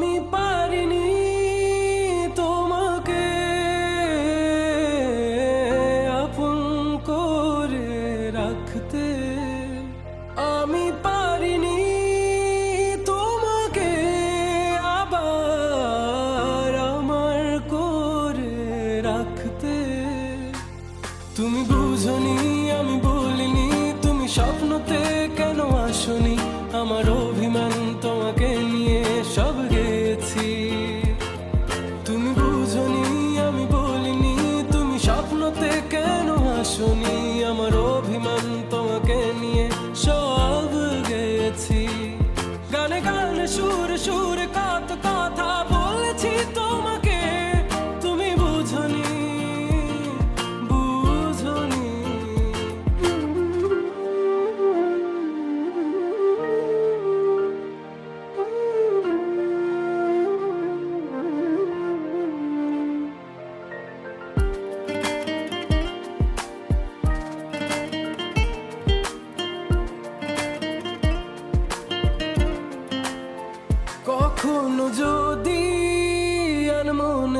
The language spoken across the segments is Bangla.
আমি পারিনি তোমাকে আপন করে রাখতে। আমি পারিনি তোমাকে আবার আমার করে রাখতে। তুমি বুঝনি, আমি বলিনি, তুমি স্বপ্নতে কেন আসনি? আমারও সুর সুর কত কথা বলছি তোমাকে।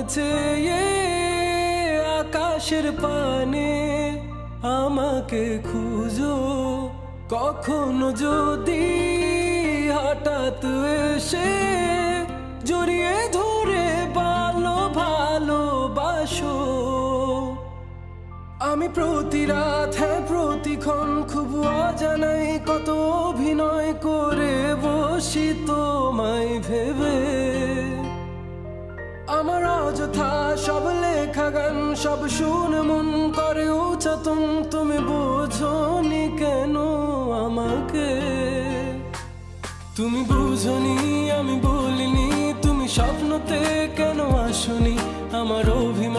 চেয়ে আকাশের পানে আমাকে খুঁজো। কখনো যদি হঠাৎ এসে জড়িয়ে ধরে ভালো ভালোবাসো আমি প্রতি রাত হ্যাঁ প্রতিক্ষণ খুব অজানাই কত অভিনয় করে বসি অযথা সব লেখা গান, সব শুন মন করে উচাতন। তুমি বোঝনি কেন আমাকে? তুমি বুঝনি, আমি বলিনি। তুমি স্বপ্নতে কেন আসনি? আমার অভিমান